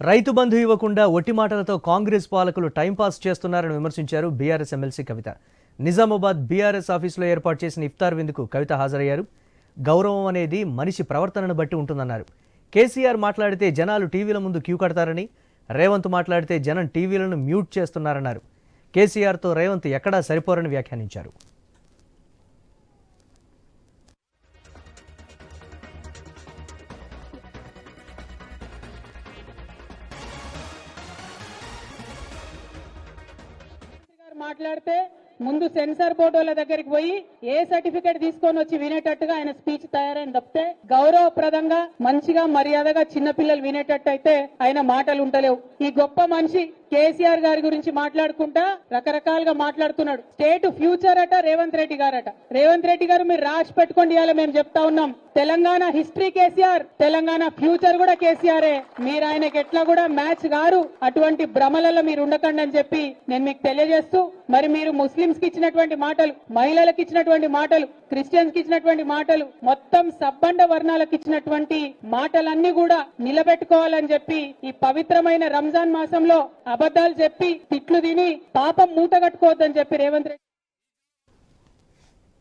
రైతు బంధు ఇవ్వకుండా ఒట్టి మాటలతో కాంగ్రెస్ పాలకులు టైంపాస్ చేస్తున్నారని విమర్శించారు BRS MLC Kavitha. Nizamabad BRS ఆఫీసులో ఏర్పాటు చేసిన ఇఫ్తార్ విందుకు కవిత హాజరయ్యారు. గౌరవం అనేది మనిషి ప్రవర్తనను బట్టి ఉంటుందన్నారు. కేసీఆర్ మాట్లాడితే జనాలు టీవీల ముందు క్యూ కడతారని రేవంత్ మాట్లాడితే జనం టీవీలను మ్యూట్ చేస్తున్నారన్నారు. కేసీఆర్తో రేవంత్ ఎక్కడా సరిపోరని వ్యాఖ్యానించారు. మాట్లాడితే ముందు సెన్సార్ బోర్డు వాళ్ళ దగ్గరికి పోయి ఏ సర్టిఫికేట్ తీసుకొని వచ్చి వినేటట్టుగా ఆయన స్పీచ్ తయారైన తప్పితే గౌరవప్రదంగా మంచిగా మర్యాదగా చిన్నపిల్లలు వినేటట్టు అయితే ఆయన మాటలు ఉంటలేవు. ఈ గొప్ప మనిషి కేసీఆర్ గారి గురించి మాట్లాడుకుంటా రకరకాలుగా మాట్లాడుతున్నాడు. స్టేట్ ఫ్యూచర్ అట రేవంత్ రెడ్డి గారట. రేవంత్ రెడ్డి గారు మీరు రాసి పెట్టుకోండి ఇవాళ మేము చెప్తా ఉన్నాం. Telangana history KCR Telangana future కూడా కేసీఆరే. మీరు ఆయనకి ఎట్లా కూడా మ్యాచ్ గారు అటువంటి భ్రమలలో మీరు ఉండకండి అని చెప్పి నేను మీకు తెలియజేస్తూ మరి మీరు ముస్లింస్కి ఇచ్చినటువంటి మాటలు మహిళలకు ఇచ్చినటువంటి మాటలు క్రిస్టియన్స్కి ఇచ్చినటువంటి మాటలు మొత్తం సబ్బండ వర్ణాలకు ఇచ్చినటువంటి మాటలన్నీ కూడా నిలబెట్టుకోవాలని చెప్పి ఈ పవిత్రమైన రంజాన్ మాసంలో అబద్ధాలు చెప్పి తిట్లు తిని పాపం మూత కట్టుకోవద్దని చెప్పి రేవంత్ రెడ్డి